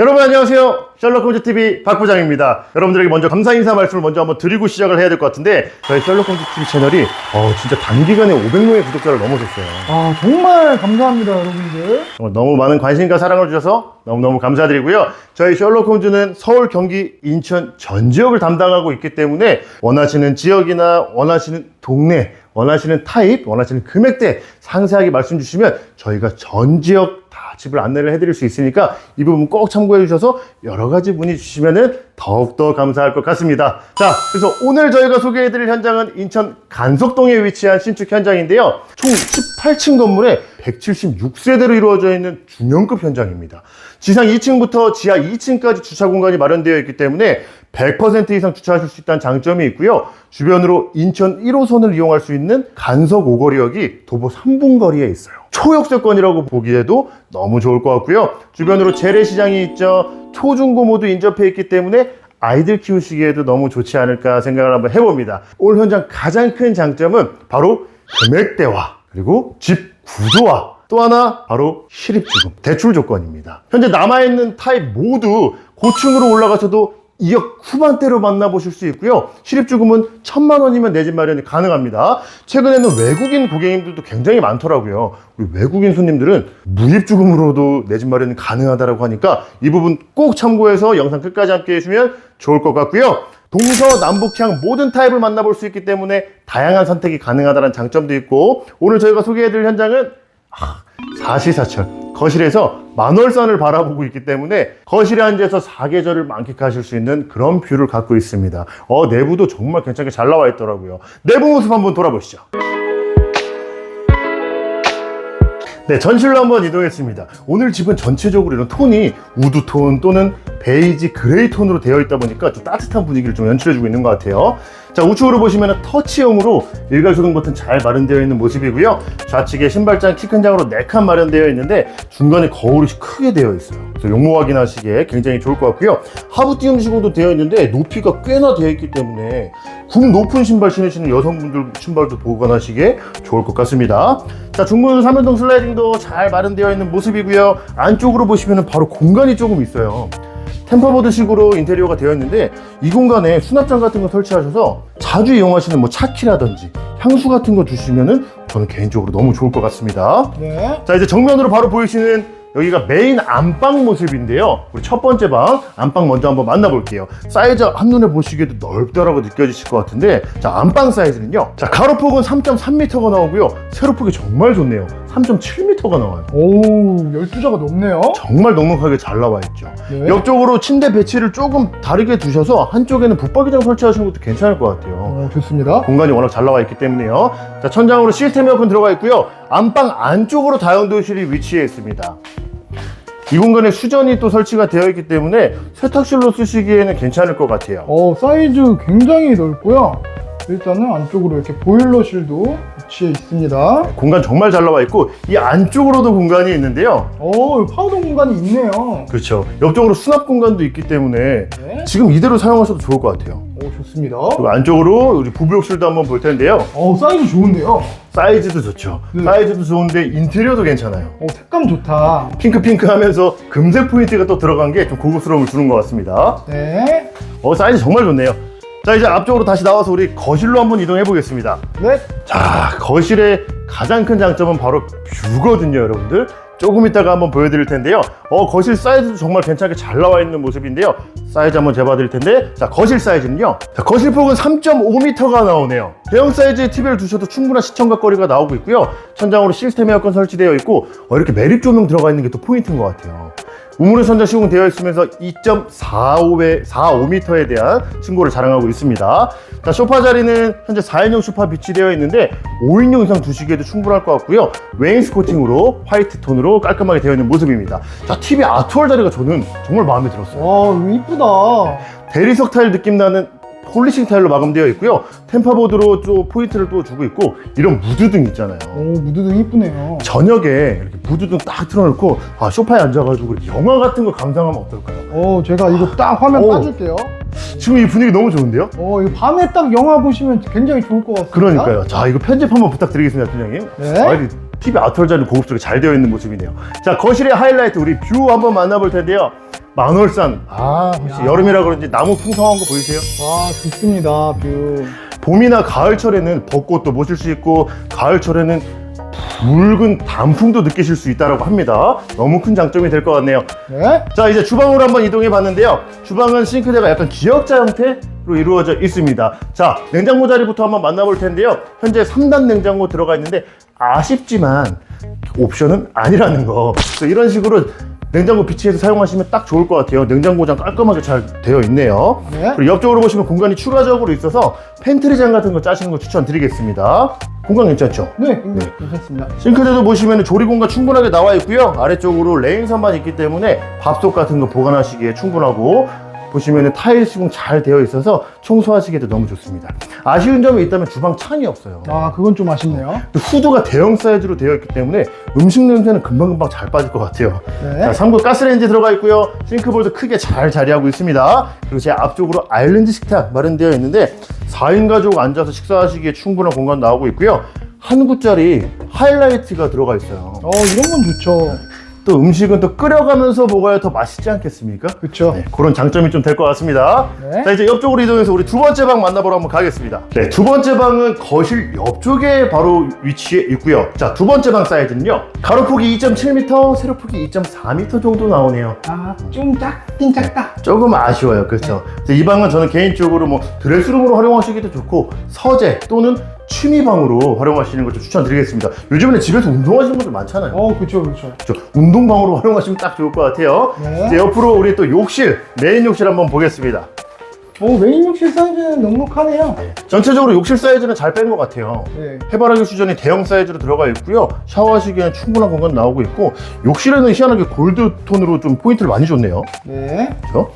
여러분 안녕하세요. 셜록 홈즈 TV 박 부장입니다. 여러분들에게 먼저 감사 인사 말씀을 먼저 한번 드리고 시작을 해야 될 것 같은데 저희 셜록 홈즈 TV 채널이 어, 진짜 단기간에 500명의 구독자를 넘어섰어요. 아 정말 감사합니다 여러분들 정말 너무 많은 관심과 사랑을 주셔서 너무너무 감사드리고요. 저희 셜록 홈즈는 서울, 경기, 인천 전 지역을 담당하고 있기 때문에 원하시는 지역이나 원하시는 동네, 원하시는 타입, 원하시는 금액대 상세하게 말씀 주시면 저희가 전 지역 다 집을 안내를 해드릴 수 있으니까 이 부분 꼭 참고해 주셔서 여러 가지 문의 주시면은 더욱더 감사할 것 같습니다. 자, 그래서 오늘 저희가 소개해드릴 현장은 인천 간석동에 위치한 신축 현장인데요. 총 18층 건물에 176세대로 이루어져 있는 중형급 현장입니다. 지상 2층부터 지하 2층까지 주차 공간이 마련되어 있기 때문에 100% 이상 주차하실 수 있다는 장점이 있고요. 주변으로 인천 1호선을 이용할 수 있는 간석 오거리역이 도보 3분 거리에 있어요. 초역세권이라고 보기에도 너무 좋을 것 같고요. 주변으로 재래시장이 있죠. 초중고 모두 인접해 있기 때문에 아이들 키우시기에도 너무 좋지 않을까 생각을 한번 해봅니다. 올 현장 가장 큰 장점은 바로 금액대와 그리고 집 구조와 또 하나 바로 실입주금 대출 조건입니다. 현재 남아있는 타입 모두 고층으로 올라가셔도 2억 후반대로 만나보실 수 있고요. 실입주금은 천만 원이면 내 집 마련이 가능합니다. 최근에는 외국인 고객님들도 굉장히 많더라고요. 우리 외국인 손님들은 무입주금으로도 내 집 마련이 가능하다고 하니까 이 부분 꼭 참고해서 영상 끝까지 함께 해주시면 좋을 것 같고요. 동서 남북향 모든 타입을 만나볼 수 있기 때문에 다양한 선택이 가능하다는 장점도 있고 오늘 저희가 소개해드릴 현장은 아, 사시사철 거실에서 만월산을 바라보고 있기 때문에 거실에 앉아서 사계절을 만끽하실 수 있는 그런 뷰를 갖고 있습니다. 어 내부도 정말 괜찮게 잘 나와 있더라고요. 내부 모습 한번 돌아보시죠. 네, 전실로 한번 이동했습니다. 오늘 집은 전체적으로 이런 톤이 우드 톤 또는 베이지 그레이 톤으로 되어 있다 보니까 좀 따뜻한 분위기를 좀 연출해주고 있는 것 같아요. 자, 우측으로 보시면 터치형으로 일괄 소등 버튼 잘 마련되어 있는 모습이고요. 좌측에 신발장 키 큰 장으로 4칸 마련되어 있는데 중간에 거울이 크게 되어 있어요. 그래서 용모 확인하시기에 굉장히 좋을 것 같고요. 하부 띄움식으로도 되어 있는데 높이가 꽤나 되어 있기 때문에 굽 높은 신발 신으시는 여성분들 신발도 보관하시기에 좋을 것 같습니다. 자, 중문 3연동 슬라이딩도 잘 마련되어 있는 모습이고요. 안쪽으로 보시면 바로 공간이 조금 있어요. 템퍼보드식으로 인테리어가 되어 있는데 이 공간에 수납장 같은 거 설치하셔서 자주 이용하시는 뭐 차키라든지 향수 같은 거 두시면은 저는 개인적으로 너무 좋을 것 같습니다. 네 자 이제 정면으로 바로 보이시는 여기가 메인 안방 모습인데요. 우리 첫 번째 방 안방 먼저 한번 만나볼게요. 사이즈 한눈에 보시기에도 넓다라고 느껴지실 것 같은데 자 안방 사이즈는요. 자 가로폭은 3.3m가 나오고요. 세로폭이 정말 좋네요. 3.7m가 나와요. 오 12자가 넘네요 정말 넉넉하게 잘 나와 있죠. 네. 옆쪽으로 침대 배치를 조금 다르게 두셔서 한쪽에는 붙박이장 설치하시는 것도 괜찮을 것 같아요. 어, 좋습니다 공간이 워낙 잘 나와 있기 때문에요. 자, 천장으로 시스템 에어컨 들어가 있고요. 안방 안쪽으로 다용도실이 위치해 있습니다. 이 공간에 수전이 또 설치가 되어 있기 때문에 세탁실로 쓰시기에는 괜찮을 것 같아요. 어 사이즈 굉장히 넓고요 일단은 안쪽으로 이렇게 보일러실도 위치해 있습니다 공간 정말 잘 나와 있고 이 안쪽으로도 공간이 있는데요. 오 파우더 공간이 있네요 그렇죠. 옆쪽으로 수납 공간도 있기 때문에 네. 지금 이대로 사용하셔도 좋을 것 같아요. 오 좋습니다 그리고 안쪽으로 우리 부부욕실도 한번 볼 텐데요. 어 사이즈 좋은데요 사이즈도 좋죠. 네. 사이즈도 좋은데 인테리어도 괜찮아요. 오 색감 좋다 핑크핑크 하면서 금색 포인트가 또 들어간 게 좀 고급스러움을 주는 것 같습니다. 네 어, 사이즈 정말 좋네요. 자, 이제 앞쪽으로 다시 나와서 우리 거실로 한번 이동해 보겠습니다. 네. 자, 거실의 가장 큰 장점은 바로 뷰거든요, 여러분들. 조금 이따가 한번 보여드릴 텐데요. 어, 거실 사이즈도 정말 괜찮게 잘 나와 있는 모습인데요. 사이즈 한번 재봐 드릴 텐데, 자, 거실 사이즈는요. 자, 거실 폭은 3.5m가 나오네요. 대형 사이즈의 TV를 두셔도 충분한 시청각 거리가 나오고 있고요. 천장으로 시스템 에어컨 설치되어 있고, 어, 이렇게 매립 조명 들어가 있는 게 또 포인트인 것 같아요. 우물의 선자 시공되어 있으면서 2.45에 45m에 대한 층고를 자랑하고 있습니다. 자, 소파 자리는 현재 4인용 소파 비치되어 있는데 5인용 이상 두시기에도 충분할 것 같고요. 웨인스 코팅으로 화이트 톤으로 깔끔하게 되어 있는 모습입니다. 자, TV 아트월 자리가 저는 정말 마음에 들었어요. 와 이쁘다 대리석 타일 느낌 나는 폴리싱 타일로 마감되어 있고요. 템파보드로 또 포인트를 또 주고 있고 이런 무드등 있잖아요. 오 무드등 이쁘네요 저녁에 이렇게 무드등 딱 틀어놓고 아, 소파에 앉아가지고 영화 같은 거 감상하면 어떨까요? 어 제가 이거 딱 화면 오. 따줄게요 지금 이 분위기 너무 좋은데요? 어 이거 밤에 딱 영화 보시면 굉장히 좋을 것 같습니다 그러니까요. 자, 이거 편집 한번 부탁드리겠습니다, 팀장님. 네. 아, TV 아트월자는 고급스럽게 잘 되어 있는 모습이네요. 자, 거실의 하이라이트 우리 뷰 한번 만나볼 텐데요. 만월산. 아, 혹시 야. 여름이라 그런지 나무 풍성한 거 보이세요? 와 좋습니다 뷰. 봄이나 가을철에는 벚꽃도 보실 수 있고 가을철에는 붉은 단풍도 느끼실 수 있다고 합니다. 너무 큰 장점이 될 것 같네요. 네. 자 이제 주방으로 한번 이동해 봤는데요 주방은 싱크대가 약간 기역자 형태로 이루어져 있습니다 자 냉장고 자리부터 한번 만나볼 텐데요 현재 3단 냉장고 들어가 있는데 아쉽지만 옵션은 아니라는 거 이런 식으로 냉장고 비치해서 사용하시면 딱 좋을 것 같아요 냉장고장 깔끔하게 잘 되어 있네요 네. 그리고 옆쪽으로 보시면 공간이 추가적으로 있어서 팬트리장 같은 거 짜시는 거 추천드리겠습니다 공간 괜찮죠? 네, 굉장히 괜찮습니다. 싱크대도 보시면 조리 공간 충분하게 나와 있고요. 아래쪽으로 레인선만 있기 때문에 밥솥 같은 거 보관하시기에 충분하고 보시면 타일 시공 잘 되어 있어서 청소하시기에도 너무 좋습니다. 아쉬운 점이 있다면 주방 창이 없어요. 아, 그건 좀 아쉽네요. 또 후드가 대형 사이즈로 되어 있기 때문에 음식 냄새는 금방금방 잘 빠질 것 같아요. 네. 자, 3구 가스레인지 들어가 있고요. 싱크볼도 크게 잘 자리하고 있습니다. 그리고 제 앞쪽으로 아일랜드 식탁 마련되어 있는데 4인 가족 앉아서 식사하시기에 충분한 공간 나오고 있고요. 한 구짜리 하이라이트가 들어가 있어요. 어, 이런 건 좋죠. 또 음식은 또 끓여가면서 먹어야 더 맛있지 않겠습니까? 그렇죠. 네, 그런 장점이 좀 될 것 같습니다. 네. 자, 이제 옆쪽으로 이동해서 우리 두 번째 방 만나보러 한번 가겠습니다. 네, 두 번째 방은 거실 옆쪽에 바로 위치해 있고요. 자, 두 번째 방 사이즈는요. 가로폭이 2.7m, 세로폭이 2.4m 정도 나오네요. 아, 좀 작긴 작다. 조금 아쉬워요. 그렇죠. 그래서 이 방은 저는 개인적으로 뭐 드레스룸으로 활용하시기도 좋고 서재 또는 취미방으로 활용하시는 걸 좀 추천드리겠습니다. 요즘에는 집에서 운동하시는 분들 많잖아요. 어, 그렇죠, 그렇죠. 그렇죠. 운동방으로 활용하시면 딱 좋을 것 같아요. 네. 이제 옆으로 우리 또 욕실, 메인 욕실 한번 보겠습니다. 오, 메인 욕실 사이즈는 넉넉하네요. 전체적으로 욕실 사이즈는 잘 뺀 것 같아요. 네. 해바라기 수전이 대형 사이즈로 들어가 있고요. 샤워하시기에는 충분한 공간 나오고 있고 욕실에는 희한하게 골드 톤으로 좀 포인트를 많이 줬네요. 네. 그렇죠?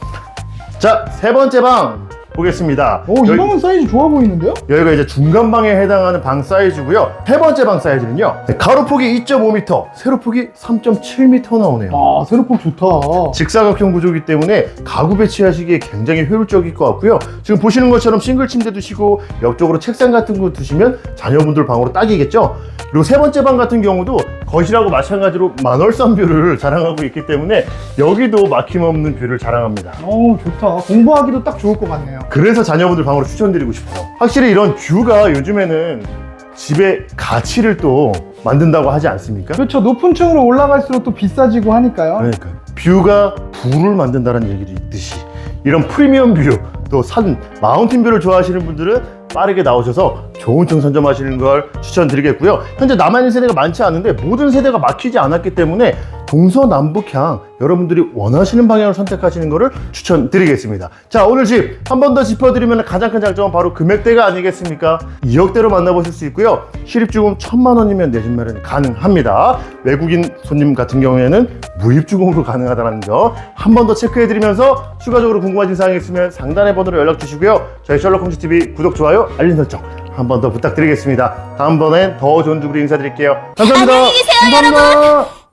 자, 세 번째 방 보겠습니다. 오, 이 여기- 방은 사이즈 좋아 보이는데요? 여기가 이제 중간 방에 해당하는 방 사이즈고요. 세 번째 방 사이즈는요. 네, 가로폭이 2.5m, 세로폭이 3.7m 나오네요. 아, 세로폭 좋다. 직사각형 구조이기 때문에 가구 배치하시기에 굉장히 효율적일 것 같고요. 지금 보시는 것처럼 싱글 침대 두시고 옆쪽으로 책상 같은 거 두시면 자녀분들 방으로 딱이겠죠. 그리고 세 번째 방 같은 경우도 거실하고 마찬가지로 만월산 뷰를 자랑하고 있기 때문에 여기도 막힘없는 뷰를 자랑합니다. 오, 좋다. 공부하기도 딱 좋을 것 같네요. 그래서 자녀분들 방으로 추천드리고 싶어요. 확실히 이런 뷰가 요즘에는 집의 가치를 또 만든다고 하지 않습니까? 그렇죠. 높은 층으로 올라갈수록 또 비싸지고 하니까요. 그러니까 뷰가 부를 만든다는 얘기도 있듯이 이런 프리미엄 뷰, 또 산 마운틴 뷰를 좋아하시는 분들은 빠르게 나오셔서 좋은 층 선점하시는 걸 추천드리겠고요. 현재 남아있는 세대가 많지 않은데 모든 세대가 막히지 않았기 때문에 동서남북향 여러분들이 원하시는 방향을 선택하시는 것을 추천드리겠습니다. 자 오늘 집 한 번 더 짚어드리면 가장 큰 장점은 바로 금액대가 아니겠습니까? 2억대로 만나보실 수 있고요. 실입주금 천만 원이면 내 집 마련 가능합니다. 외국인 손님 같은 경우에는 무입주금으로 가능하다는 점 한 번 더 체크해드리면서 추가적으로 궁금하신 사항이 있으면 상단의 번호로 연락 주시고요. 저희 셜록 홈즈 TV 구독 좋아요 알림 설정 한 번 더 부탁드리겠습니다. 다음번엔 더 좋은 주부로 인사드릴게요. 감사합니다. 안녕히 계세요, 감사합니다.